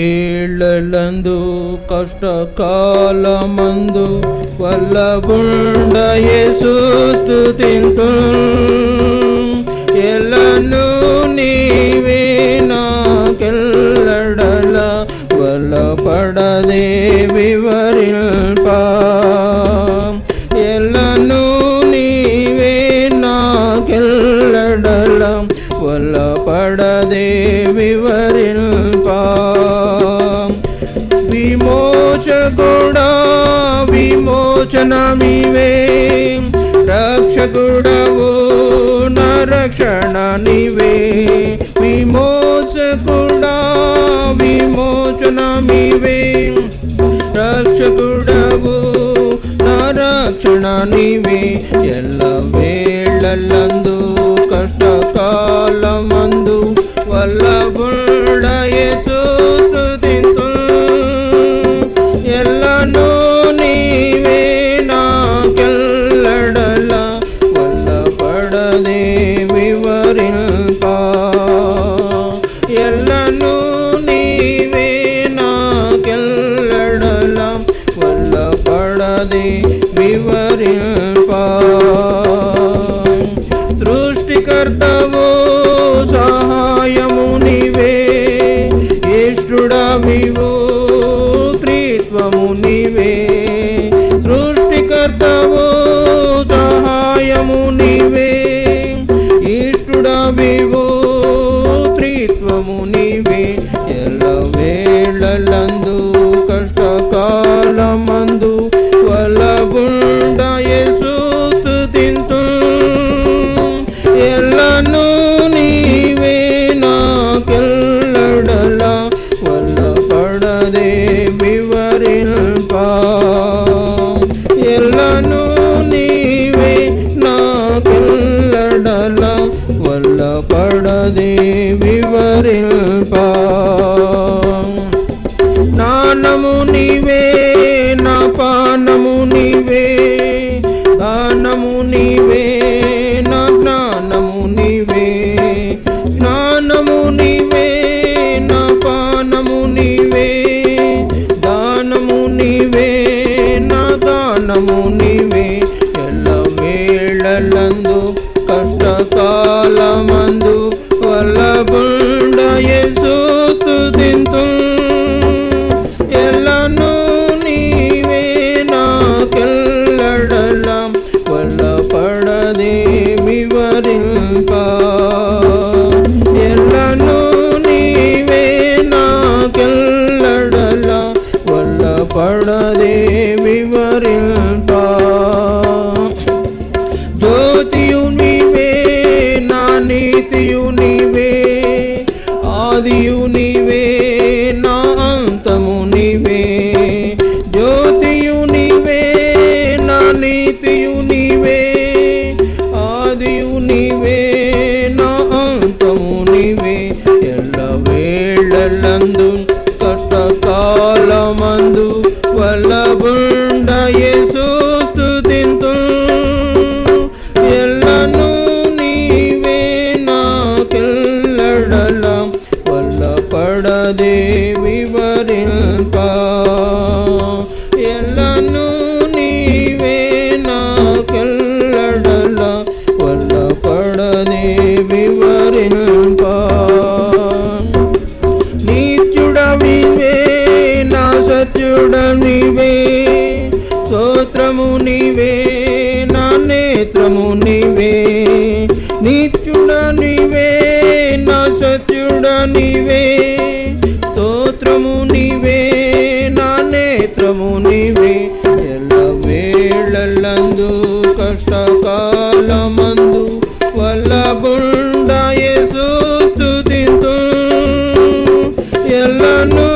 ఎల్లవేళలందు కష్టకాలమందు వల్లబుండ యేసు స్తుతింతు. ఎల్లను నీవే నాకెల్లడల వల్లపడదే వివరిల్పా విమోచనమివే రక్షకుడవు నరక్షణ రక్షణ నివే. విమోచకుడా విమోచనమివే రక్షకుడవు నరక్షణ రక్షణ నివే. ఎల్ల వేళలందు ఎల్లను నీవే నాకెల్లడల వల్ల పడదే వివరింపా. సృష్టికర్తవు సహాయము నీవే ఇష్టుడవివు త్రిత్వము నీవే. సృష్టికర్తవు సహాయము నీవే కష్టకాలమందు వల్లబుండ యేసు దింతు. ఎల్లను నీవే నాకెల్లడల. వల్ల పడదేమి వరింప. ఎల్లను నీవే నాకెల్లడల. వల్ల పడదేమి వరింప. నేత్రము నీవే నా నేత్రము నీవే. నిత్యుడ నీవే నా సత్యుడ నీవే. స్తోత్రము నీవే నా నేత్రము నీవే. ఎల్ల వేళలందు కష్టకాలమందు వల్ల బుండ ఎల్లను